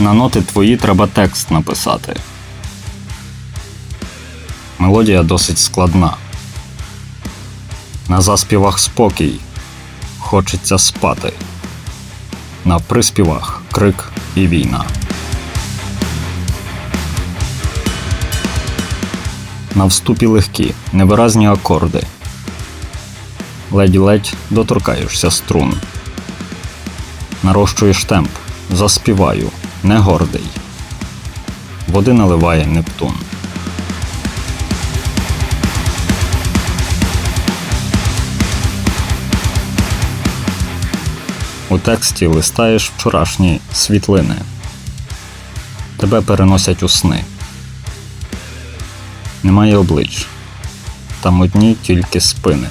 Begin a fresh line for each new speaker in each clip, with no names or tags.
На ноти твої треба текст написати. Мелодія досить складна. На заспівах спокій. Хочеться спати. На приспівах крик і війна. На вступі легкі, невиразні акорди. Ледь-ледь доторкаєшся струн. Нарощуєш темп, заспіваю, не гордий. Води наливає Нептун. У тексті листаєш вчорашні світлини. Тебе переносять у сни. Немає облич. Там одні тільки спини.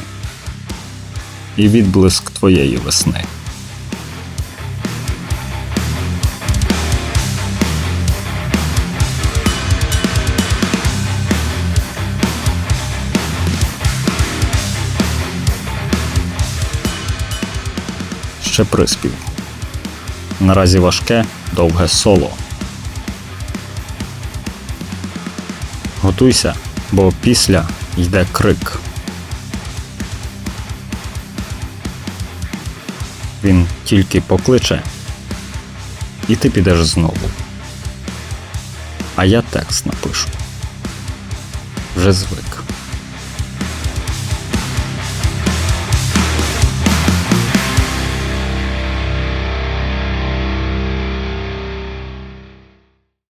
І відблиск твоєї весни. Ще приспів. Наразі важке, довге соло. Готуйся, бо після йде крик. Він тільки покличе, і ти підеш знову. А я текст напишу. Вже звик.